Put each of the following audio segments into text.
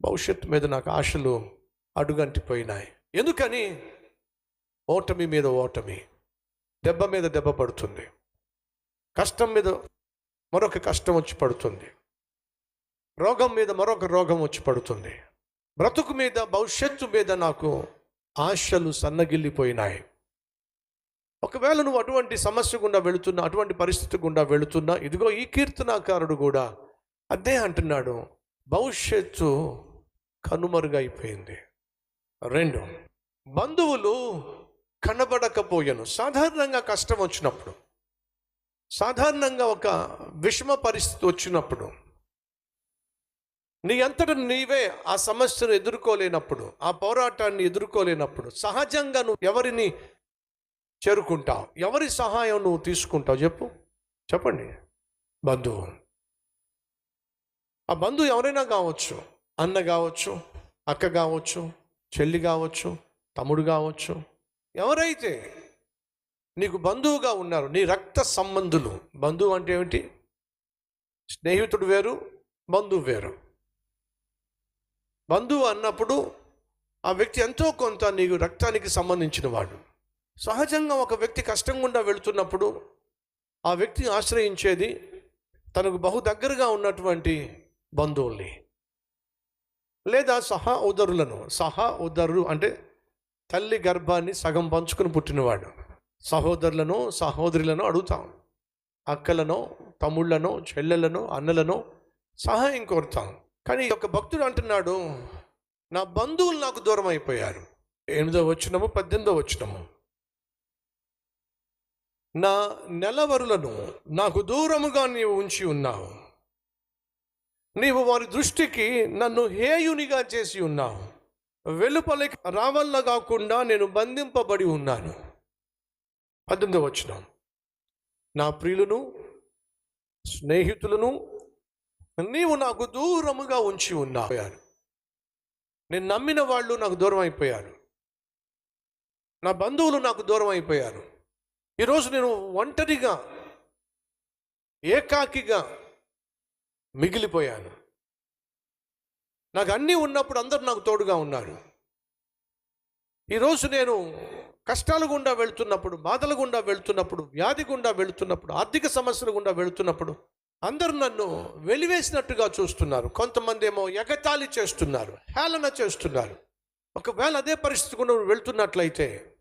భవిష్యత్తు మీద నాకు ఆశలు అడుగంటిపోయినాయి. ఎందుకని? ఓటమి మీద ఓటమి దెబ్బ మీద దెబ్బ పడుతుంది. కష్టం మీద మరొక కష్టం వచ్చి పడుతుంది. రోగం మీద మరొక రోగం వచ్చి పడుతుంది. బ్రతుకు మీద భవిష్యత్తు మీద నాకు ఆశలు సన్నగిల్లిపోయినాయి. ఒకవేళ నువ్వు అటువంటి సమస్య గుండా వెళుతున్నా అటువంటి పరిస్థితి గుండా వెళుతున్నా ఇదిగో ఈ కీర్తనాకారుడు కూడా అదే అంటున్నాడు. భవిష్యత్తు కనుమరుగైపోయింది రెండు బంధువులు కనబడకపోయాను. సాధారణంగా కష్టం వచ్చినప్పుడు సాధారణంగా ఒక విషమ పరిస్థితి వచ్చినప్పుడు నీ అంతట నీవే ఆ సమస్యను ఎదుర్కోలేనప్పుడు ఆ పోరాటాన్ని ఎదుర్కోలేనప్పుడు సహజంగా నువ్వు ఎవరిని చేరుకుంటావు? ఎవరి సహాయం నువ్వు తీసుకుంటావు? చెప్పు. చెప్పండి. బంధువు. ఆ బంధువు ఎవరైనా కావచ్చు. అన్న కావచ్చు అక్క కావచ్చు చెల్లి కావచ్చు తమ్ముడు కావచ్చు ఎవరైతే నీకు బంధువుగా ఉన్నారు నీ రక్త సంబంధులు బంధువు అంటే ఏమిటి? స్నేహితుడు వేరు బంధువు వేరు. బంధువు అన్నప్పుడు ఆ వ్యక్తి ఎంతో కొంత నీకు రక్తానికి సంబంధించిన వాడు. సహజంగా ఒక వ్యక్తి కష్టం గుండా వెళుతున్నప్పుడు ఆ వ్యక్తిని ఆశ్రయించేది తనకు బహు దగ్గరగా ఉన్నటువంటి బంధువుల్ని. లేదా సహా ఉదరులను సహా ఉదరు అంటే తల్లి గర్భాన్ని సగం పంచుకుని పుట్టినవాడు. సహోదరులను సహోదరులను అడుగుతాం అక్కలను తమ్ముళ్ళను చెల్లెలను అన్నలను సహాయం కోరుతాం కానీ ఒక భక్తుడు అంటున్నాడు నా బంధువులు నాకు దూరం అయిపోయారు. ఎనిమిదో వచ్చినము పద్దెనిమిదో వచ్చినము నా నెలవరులను నాకు దూరముగా నీవు ఉంచి ఉన్నావు. నీవు వారి దృష్టికి నన్ను హేయునిగా చేసి ఉన్నావు. వెలుపలికి రావల్ల కాకుండా నేను బంధింపబడి ఉన్నాను. పద్దెనిమిది వచ్చిన నా ప్రియులను స్నేహితులను నీవు నాకు దూరముగా ఉంచి ఉన్నావు. నేను నమ్మిన వాళ్ళు నాకు దూరం అయిపోయారు. నా బంధువులు నాకు దూరం అయిపోయారు. ఈరోజు నేను ఒంటరిగా ఏకాకిగా మిగిలిపోయాను. నాకు అన్నీ ఉన్నప్పుడు అందరు నాకు తోడుగా ఉన్నారు. ఈరోజు నేను కష్టాల గుండా వెళ్తున్నప్పుడు బాధల గుండా వెళ్తున్నప్పుడు వ్యాధి గుండా వెళుతున్నప్పుడు ఆర్థిక సమస్యల గుండా వెళుతున్నప్పుడు అందరూ నన్ను వెలివేసినట్టుగా చూస్తున్నారు. కొంతమంది ఏమో ఎగతాళి చేస్తున్నారు హేళన చేస్తున్నారు. ఒకవేళ అదే పరిస్థితి గుండా వెళ్తున్నట్లయితే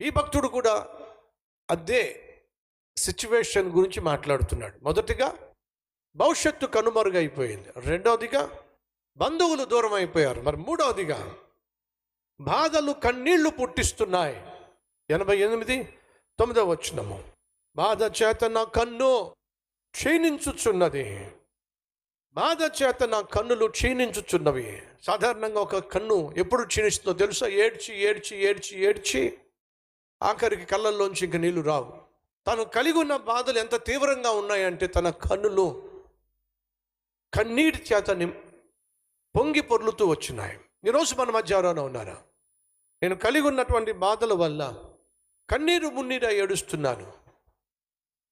ఈ భక్తుడు కూడా అదే సిచ్యువేషన్ గురించి మాట్లాడుతున్నాడు. మొదటిగా భవిష్యత్తు కనుమరుగైపోయింది. రెండవదిగా బంధువులు దూరం అయిపోయారు మరి మూడవదిగా బాధలు కన్నీళ్ళు పుట్టిస్తున్నాయి. ఎనభై ఎనిమిది తొమ్మిదవ వచ్చినము బాధ చేత నా కన్ను క్షీణించుచున్నది. బాధ చేత నా కన్నులు క్షీణించుచున్నవి. సాధారణంగా ఒక కన్ను ఎప్పుడు క్షీణిస్తుందో తెలుసా? ఏడ్చి ఏడ్చి ఏడ్చి ఏడ్చి ఆఖరికి కళ్ళల్లోంచి ఇంక నీళ్ళు రావు. తను కలిగి ఉన్న బాధలు ఎంత తీవ్రంగా ఉన్నాయంటే తన కన్నులు కన్నీటి చేత నిం- పొంగి పొర్లుతూ వచ్చినాయి. ఈరోజు మన మధ్య ఎవరైనా ఉన్నారా? నేను కలిగి ఉన్నటువంటి బాధల వల్ల కన్నీరు మున్నీరా ఏడుస్తున్నాను.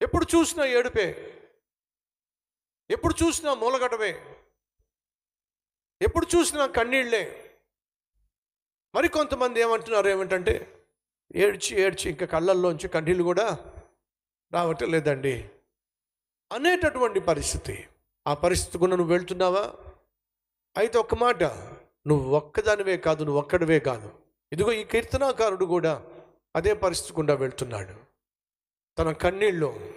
ఎప్పుడు చూసినా ఏడుపే. ఎప్పుడు చూసినా మూలగడవే ఎప్పుడు చూసినా కన్నీళ్ళే మరి కొంతమంది ఏమంటున్నారు ఏమిటంటే ఏడ్చి ఏడ్చి ఇంకా కళ్ళల్లోంచి కన్నీళ్ళు కూడా రావటం లేదండి. అనేటటువంటి పరిస్థితి. ఆ పరిస్థితి కూడా నువ్వు వెళ్తున్నావా? అయితే ఒక్క మాట నువ్వు ఒక్కదానివే కాదు నువ్వు ఒక్కడివే కాదు. ఇదిగో ఈ కీర్తనాకారుడు కూడా అదే పరిస్థితి గుండా వెళ్తున్నాడు. తన కన్నీళ్ళు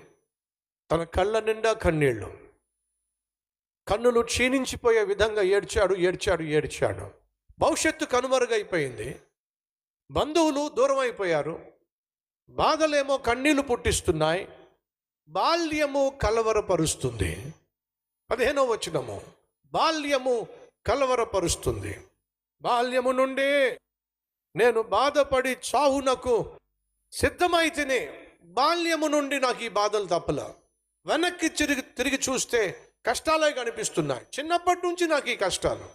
తన కళ్ళ నిండా కన్నీళ్ళు. కన్నులు క్షీణించిపోయే విధంగా ఏడ్చాడు ఏడ్చాడు ఏడ్చాడు. భవిష్యత్తు కనుమరుగైపోయింది. బంధువులు దూరం అయిపోయారు బాధలేమో కన్నీళ్ళు పుట్టిస్తున్నాయి. బాల్యము కలవరపరుస్తుంది. పదిహేనో వచనము. బాల్యము కలవరపరుస్తుంది. బాల్యము నుండి నేను బాధపడి చావునకు సిద్ధమైతేనే. బాల్యము నుండి నాకు ఈ బాధలు తప్పల. వెనక్కి తిరిగి తిరిగి చూస్తే కష్టాలే కనిపిస్తున్నాయి. చిన్నప్పటి నుంచి నాకు ఈ కష్టాలు.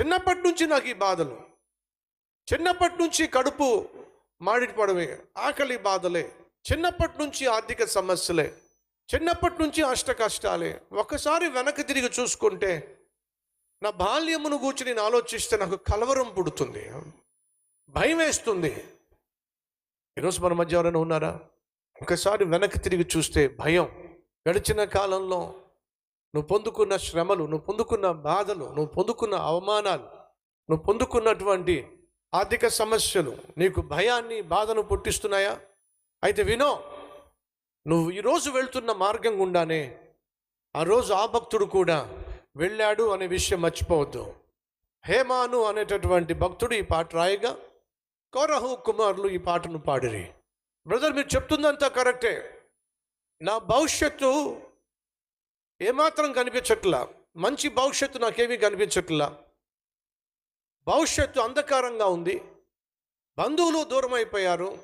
చిన్నప్పటి నుంచి నాకు ఈ బాధలు. చిన్నప్పటి నుంచి కడుపు మాడిపోవడమే ఆకలి బాధలే. చిన్నప్పటి నుంచి ఆర్థిక సమస్యలే. చిన్నప్పటి నుంచి అష్ట కష్టాలే ఒకసారి వెనక్కి తిరిగి చూసుకుంటే నా బాల్యమును గూర్చి నేను ఆలోచిస్తే నాకు కలవరం పుడుతుంది. భయం వేస్తుంది. ఈరోజు మన మధ్య ఎవరైనా ఉన్నారా? ఒకసారి వెనక్కి తిరిగి చూస్తే భయం. గడిచిన కాలంలో నువ్వు పొందుకున్న శ్రమలు నువ్వు పొందుకున్న బాధలు నువ్వు పొందుకున్న అవమానాలు నువ్వు పొందుకున్నటువంటి ఆర్థిక సమస్యలు నీకు భయాన్ని బాధను పుట్టిస్తున్నాయా? అయితే వినో నువ్వు ఈరోజు వెళ్తున్న మార్గం గుండానే ఆ రోజు ఆ భక్తుడు కూడా వెళ్ళాడు అనే విషయం మర్చిపోవద్దు. హేమాను అనేటటువంటి భక్తుడు ఈ పాట రాయగా కౌరహు కుమారులు ఈ పాటను పాడిరి. బ్రదర్ మీరు చెప్తుందంతా కరెక్టే. నా భవిష్యత్తు ఏమాత్రం కనిపించట్లా. మంచి భవిష్యత్తు నాకేమీ కనిపించట్లా. భవిష్యత్తు అంధకారంగా ఉంది. బంధువులు దూరం అయిపోయారు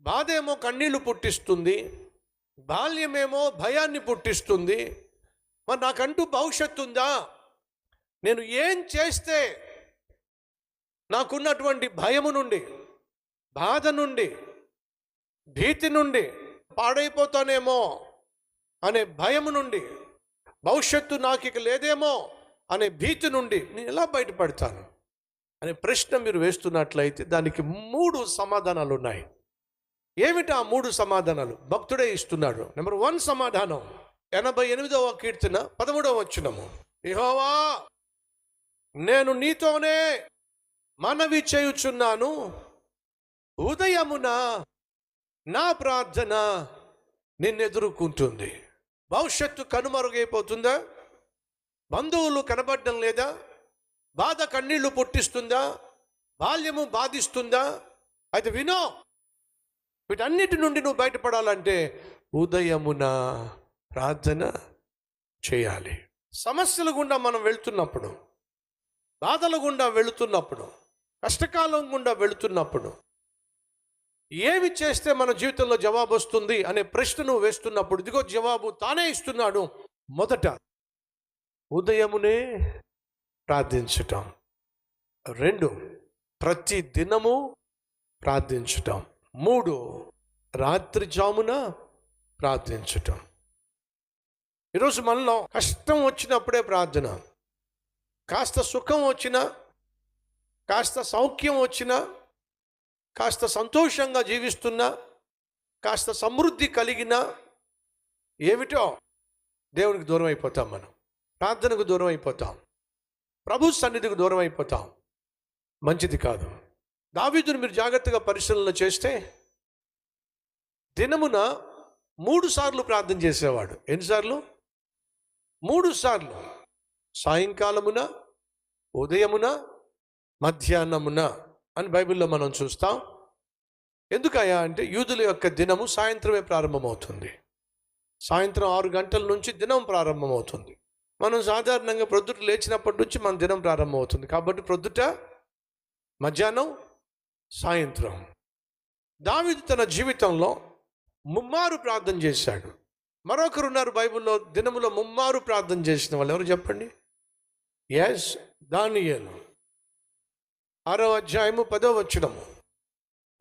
బాధేమో కన్నీళ్ళు పుట్టిస్తుంది. బాల్యమేమో భయాన్ని పుట్టిస్తుంది. మరి నాకంటూ భవిష్యత్తు ఉందా నేను ఏం చేస్తే నాకున్నటువంటి భయము నుండి బాధ నుండి భీతి నుండి పాడైపోతానేమో అనే భయము నుండి భవిష్యత్తు నాకు ఇక లేదేమో అనే భీతి నుండి నేను ఎలా బయటపడతాను? అనే ప్రశ్న మీరు వేస్తున్నట్లయితే దానికి మూడు సమాధానాలు ఉన్నాయి ఏమిటి ఆ మూడు సమాధానాలు? భక్తుడే ఇస్తున్నాడు. నెంబర్ వన్ సమాధానం. ఎనభై ఎనిమిదవ కీర్తన పదమూడవ వచ్చినము ఇహోవా నేను నీతోనే మనవి చేయుచున్నాను. ఉదయమున నా ప్రార్థన నిన్నెదుర్కొంటుంది. భవిష్యత్తు కనుమరుగైపోతుందా? బంధువులు కనబడడం లేదా? బాధ కన్నీళ్ళు పుట్టిస్తుందా? బాల్యము బాధిస్తుందా? అయితే వినో వీటన్నిటి నుండి నువ్వు బయటపడాలంటే ఉదయమున ప్రార్థన చేయాలి. సమస్యల గుండా మనం వెళ్తున్నప్పుడు బాధల గుండా వెళుతున్నప్పుడు కష్టకాలం గుండా వెళుతున్నప్పుడు ఏమి చేస్తే మన జీవితంలో జవాబు వస్తుంది అనే ప్రశ్నను వేస్తున్నప్పుడు ఇదిగో జవాబు తానే ఇస్తున్నాడు మొదట. ఉదయమునే ప్రార్థించటం రెండు ప్రతి దినము ప్రార్థించటం మూడు రాత్రి జామున ప్రార్థించటం. ఈరోజు మనలో కష్టం వచ్చినప్పుడే ప్రార్థన. కాస్త సుఖం వచ్చినా కాస్త సౌఖ్యం వచ్చినా కాస్త సంతోషంగా జీవిస్తున్నా కాస్త సమృద్ధి కలిగినా ఏమిటో దేవునికి దూరం అయిపోతాం మనం. ప్రార్థనకు దూరం అయిపోతాం. ప్రభు సన్నిధికి దూరం అయిపోతాం. మంచిది కాదు. దావీదును మీరు జాగ్రత్తగా పరిశీలన చేస్తే దినమున మూడు సార్లు ప్రార్థన చేసేవాడు. ఎన్నిసార్లు మూడు సార్లు. సాయంకాలమున ఉదయమున మధ్యాహ్నమున అని బైబిల్లో మనం చూస్తాం. ఎందుకయ్యా అంటే యూదుల యొక్క దినము సాయంత్రమే ప్రారంభమవుతుంది. సాయంత్రం ఆరు గంటల నుంచి దినం ప్రారంభమవుతుంది. మనం సాధారణంగా ప్రొద్దుట లేచినప్పటి నుంచి మన దినం ప్రారంభమవుతుంది. కాబట్టి ప్రొద్దుట మధ్యాహ్నం సాయంత్రం. దావిదు తన జీవితంలో ముమ్మారు ప్రార్థన చేశాడు. మరొకరు ఉన్నారు బైబిల్లో దినములో ముమ్మారు ప్రార్థన చేసిన వాళ్ళు ఎవరు చెప్పండి? ఎస్ దానియేలు ఆరో అధ్యాయము పదో వచ్చడము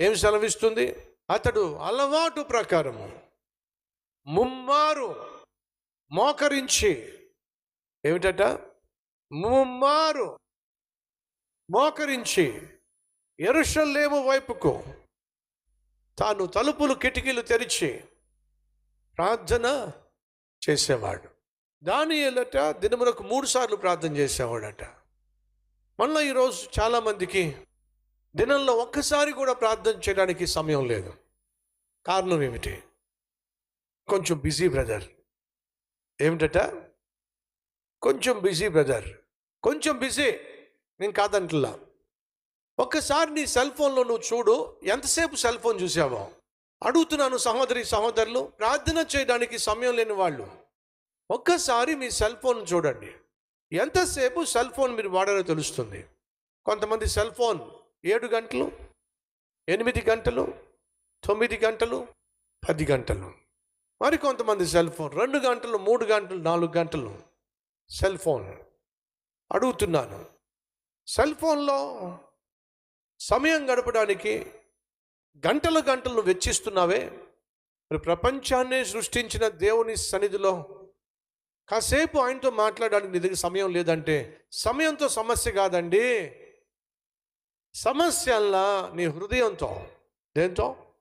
ఏం సెలవిస్తుంది? అతడు అలవాటు ప్రకారము ముమ్మారు మోకరించి ఏమిటట? ముమ్మారు మోకరించి ఎరుషలేము వైపుకు తాను తలుపులు కిటికీలు తెరిచి ప్రార్థన చేసేవాడు. దాని ఏలట దినములకు మూడు సార్లు ప్రార్థన చేసేవాడట. మళ్ళీ ఈరోజు చాలామందికి దినంలో ఒక్కసారి కూడా ప్రార్థన చేయడానికి సమయం లేదు. కారణం ఏమిటి? కొంచెం బిజీ బ్రదర్. ఏమిటట? కొంచెం బిజీ బ్రదర్. కొంచెం బిజీ. నేను కాదంటలా. ఒక్కసారి నీ సెల్ ఫోన్లో నువ్వు చూడు ఎంతసేపు సెల్ ఫోన్ చూసావో. అడుగుతున్నాను సహోదరి సహోదరులు ప్రార్థన చేయడానికి సమయం లేని వాళ్ళు. ఒక్కసారి మీ సెల్ ఫోన్ చూడండి. ఎంతసేపు సెల్ ఫోన్ మీరు వాడారో తెలుస్తుంది. కొంతమంది సెల్ ఫోన్ ఏడు గంటలు ఎనిమిది గంటలు తొమ్మిది గంటలు పది గంటలు. మరి కొంతమంది సెల్ ఫోన్ రెండు గంటలు మూడు గంటలు నాలుగు గంటలు సెల్ ఫోన్. అడుగుతున్నాను. సెల్ ఫోన్లో సమయం గడపడానికి గంటలు గంటలు వెచ్చిస్తున్నావే. మరి ప్రపంచాన్ని సృష్టించిన దేవుని సన్నిధిలో కాసేపు ఆయనతో మాట్లాడడానికి నీ దగ్గర సమయం లేదంటే సమయంతో సమస్య కాదండి. సమస్యల్లా నీ హృదయంతో. దేంతో?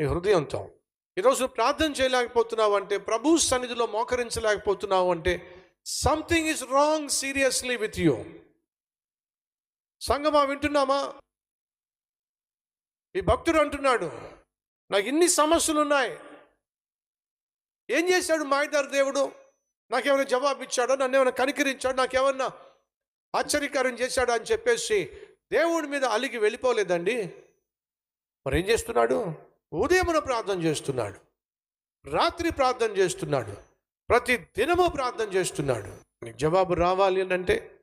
నీ హృదయంతో. ఈరోజు ప్రార్థన చేయలేకపోతున్నావు అంటే ప్రభు సన్నిధిలో మోకరించలేకపోతున్నావు అంటే something is wrong seriously with you సంగమా వింటున్నామా? ఈ భక్తుడు అంటున్నాడు నాకు ఇన్ని సమస్యలు ఉన్నాయి ఏం చేశాడు మాయదారు దేవుడు? నాకేమైనా జవాబు ఇచ్చాడో? నన్ను ఏమైనా కనికరించాడు? నాకేమన్నా ఆశ్చర్యకారం చేశాడు? అని చెప్పేసి దేవుడి మీద అలిగి వెళ్ళిపోలేదండి. మరి ఏం చేస్తున్నాడు? ఉదయమున ప్రార్థన చేస్తున్నాడు. రాత్రి ప్రార్థన చేస్తున్నాడు. ప్రతి దినము ప్రార్థన చేస్తున్నాడు. నీకు జవాబు రావాలి అని అంటే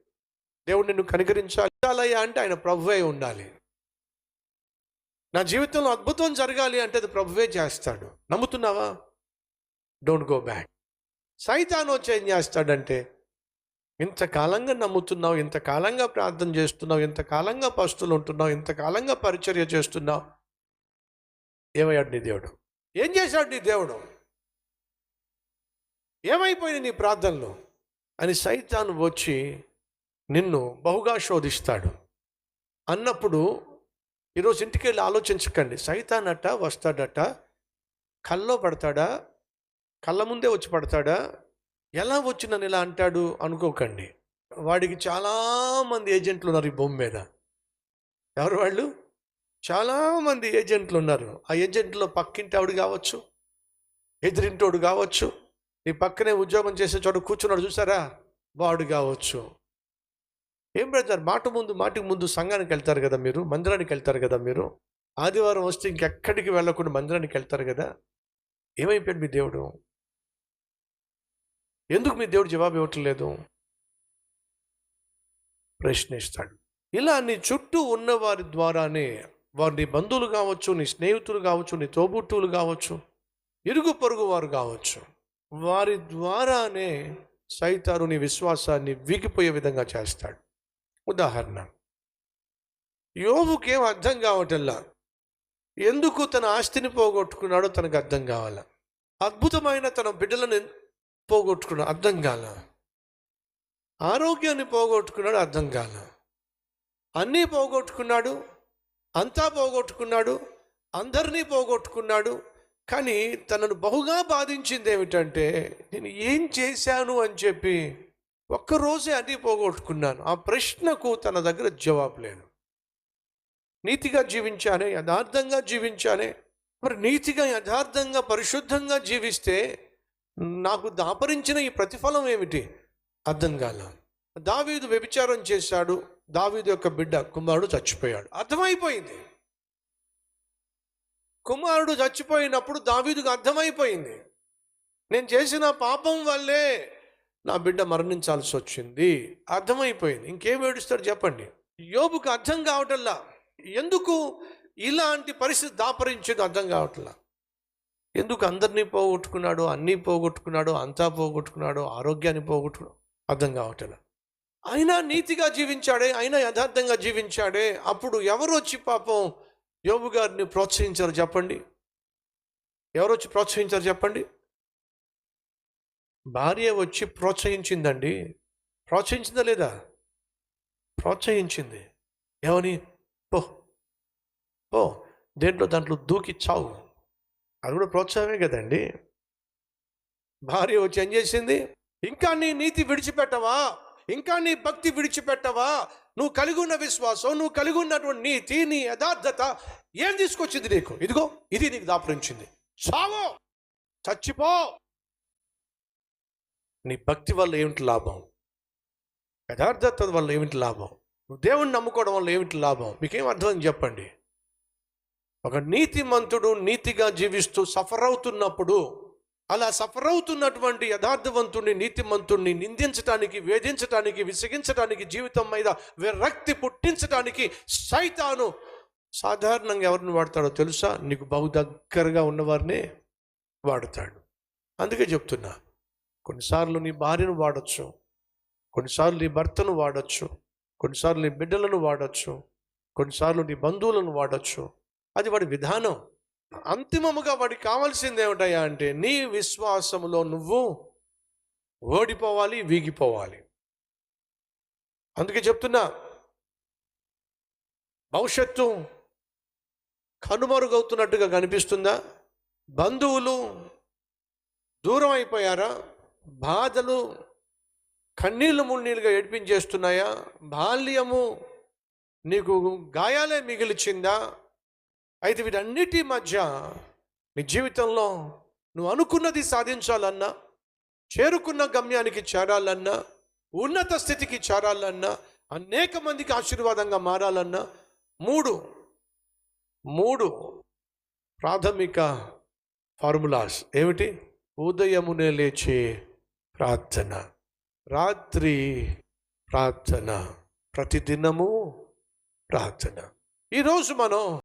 దేవుడు నిన్ను కనికరించాలి. అంటే ఆయన ప్రభువే ఉండాలి. నా జీవితంలో అద్భుతం జరగాలి అంటే అది ప్రభువే చేస్తాడు. నమ్ముతున్నావా? డోంట్ గో బ్యాక్ సైతాన్ వచ్చి ఏం చేస్తాడంటే ఇంతకాలంగా నమ్ముతున్నావు ఇంతకాలంగా ప్రార్థన చేస్తున్నావు ఇంతకాలంగా పస్తులు ఉంటున్నావు ఇంతకాలంగా పరిచర్య చేస్తున్నావు. ఏమయ్యాడు నీ దేవుడు? ఏం చేశాడు నీ దేవుడు? ఏమైపోయింది నీ ప్రార్థనలు? అని సైతాన్ వచ్చి నిన్ను బహుగా శోధిస్తాడు. అన్నప్పుడు ఈరోజు ఇంటికి వెళ్ళి ఆలోచించకండి. సైతానట వస్తాడట కల్లో పడతాడా కళ్ళ ముందే వచ్చి పడతాడా ఎలా వచ్చి నన్ను ఇలా అంటాడు అనుకోకండి. వాడికి చాలామంది ఏజెంట్లు ఉన్నారు ఈ భూమి మీద. ఎవరు వాళ్ళు? చాలామంది ఏజెంట్లు ఉన్నారు. ఆ ఏజెంట్లో పక్కింటి ఆవిడ కావచ్చు ఎదిరింటోడు కావచ్చు నీ పక్కనే ఉద్యోగం చేసే చోట కూర్చున్నాడు చూసారా? వాడు కావచ్చు. ఏం బ్రదర్? మాట ముందు మాటికి ముందు సంఘానికి వెళ్తారు కదా మీరు? మందిరానికి వెళ్తారు కదా మీరు? ఆదివారం వస్తే ఇంకెక్కడికి వెళ్ళకుండా మందిరానికి వెళ్తారు కదా? ఏమైపోయాడు మీ దేవుడు? ఎందుకు మీ దేవుడు జవాబు ఇవ్వట్లేదు ప్రశ్నిస్తాడు. ఇలా నీ చుట్టూ ఉన్న వారి ద్వారానే వారు నీ బంధువులు కావచ్చు నీ స్నేహితులు కావచ్చు నీ తోబుట్టువులు కావచ్చు ఇరుగు పొరుగు వారు కావచ్చు వారి ద్వారానే సైతారు నీ విశ్వాసాన్ని వీగిపోయే విధంగా చేస్తాడు. ఉదాహరణ. యోబుకేం అర్థం కావటల్లా ఎందుకు తన ఆస్తిని పోగొట్టుకున్నాడో తనకు అర్థం కావాల? అద్భుతమైన తన బిడ్డలను పోగొట్టుకున్నాడు అర్థం కాల? ఆరోగ్యాన్ని పోగొట్టుకున్నాడు అర్థం కాల? అన్నీ పోగొట్టుకున్నాడు అంతా పోగొట్టుకున్నాడు అందరినీ పోగొట్టుకున్నాడు కానీ తనను బహుగా బాధించింది ఏమిటంటే నేను ఏం చేశాను అని చెప్పి ఒక్కరోజే అన్నీ పోగొట్టుకున్నాను. ఆ ప్రశ్నకు తన దగ్గర జవాబు లేదు. నీతిగా జీవించానే యథార్థంగా జీవించానే మరి నీతిగా యథార్థంగా పరిశుద్ధంగా జీవిస్తే నాకు దాపరించిన ఈ ప్రతిఫలం ఏమిటి? అర్థం కాల. దావీదు వ్యభిచారం చేశాడు. దావీదు యొక్క బిడ్డ కుమారుడు చచ్చిపోయాడు. అర్థమైపోయింది. కుమారుడు చచ్చిపోయినప్పుడు దావీదుకు అర్థమైపోయింది. నేను చేసిన పాపం వల్లే నా బిడ్డ మరణించాల్సి వచ్చింది. అర్థమైపోయింది. ఇంకేం ఏడుస్తాడు చెప్పండి. యోబుకు అర్థం కావటల్లా ఎందుకు ఇలాంటి పరిస్థితి దాపరించేది అర్థం కావట్లా? ఎందుకు అందరినీ పోగొట్టుకున్నాడు అన్నీ పోగొట్టుకున్నాడు అంతా పోగొట్టుకున్నాడు ఆరోగ్యాన్ని పోగొట్టుకున్నాడు అర్థం కావట్లా? అయినా నీతిగా జీవించాడే అయినా యథార్థంగా జీవించాడే అప్పుడు ఎవరు వచ్చి పాపం యోబు గారిని ప్రోత్సహించారు చెప్పండి? ఎవరు వచ్చి ప్రోత్సహించారు చెప్పండి? భార్య వచ్చి ప్రోత్సహించిందండి. ప్రోత్సహించిందా లేదా? ప్రోత్సహించింది. ఏమని? పో. పో. దేంట్లో దాంట్లో దూకి చావు. అది కూడా ప్రోత్సాహమే కదండి. భార్య వచ్చి ఏం చేసింది? ఇంకా నీ నీతి విడిచిపెట్టవా? ఇంకా నీ భక్తి విడిచిపెట్టవా? నువ్వు కలిగి ఉన్న విశ్వాసం నువ్వు కలిగి ఉన్నటువంటి నీతి నీ యథార్థత ఏం తీసుకొచ్చింది నీకు? ఇదిగో ఇది నీకు దాపరించింది. చావో! చచ్చిపో! నీ భక్తి వల్ల ఏమిటి లాభం? యథార్థత వల్ల ఏమిటి లాభం? నువ్వు దేవుణ్ణి నమ్ముకోవడం వల్ల ఏమిటి లాభం? మీకేం అర్థం చెప్పండి. ఒక నీతిమంతుడు నీతిగా జీవిస్తూ సఫర్ అవుతున్నప్పుడు అలా సఫర్ అవుతున్నటువంటి యథార్థవంతుణ్ణి నీతిమంతుణ్ణి నిందించడానికి వేధించడానికి విసిగించడానికి జీవితం మీద విరక్తి పుట్టించడానికి సైతాను సాధారణంగా ఎవరిని వాడతాడో తెలుసా? నీకు బహు దగ్గరగా ఉన్నవారినే వాడతాడు. అందుకే చెప్తున్నా కొన్నిసార్లు నీ భార్యను వాడచ్చు. కొన్నిసార్లు నీ భర్తను వాడచ్చు. కొన్నిసార్లు నీ బిడ్డలను వాడచ్చు. కొన్నిసార్లు నీ బంధువులను వాడచ్చు. అది వాడి విధానం. అంతిమముగా వాడికి కావాల్సింది ఏమిటయ్యా అంటే నీ విశ్వాసములో నువ్వు ఓడిపోవాలి వీగిపోవాలి. అందుకే చెప్తున్నా. భవిష్యత్తు కనుమరుగవుతున్నట్టుగా కనిపిస్తుందా? బంధువులు దూరం అయిపోయారా బాధలు కన్నీళ్ళు మున్నీళ్ళుగా ఏడిపించేస్తున్నాయా? బాల్యము నీకు గాయాలే మిగిలిచిందా? అయితే వీటన్నిటి మధ్య నీ జీవితంలో నువ్వు అనుకున్నది సాధించాలన్నా చేరుకున్న గమ్యానికి చేరాలన్నా ఉన్నత స్థితికి చేరాలన్నా అనేక మందికి ఆశీర్వాదంగా మారాలన్నా మూడు మూడు ప్రాథమిక ఫార్ములాస్ ఏమిటి? ఉదయమునే లేచి ప్రార్థన. రాత్రి ప్రార్థన. ప్రతిదినము ప్రార్థన. ఈరోజు మనం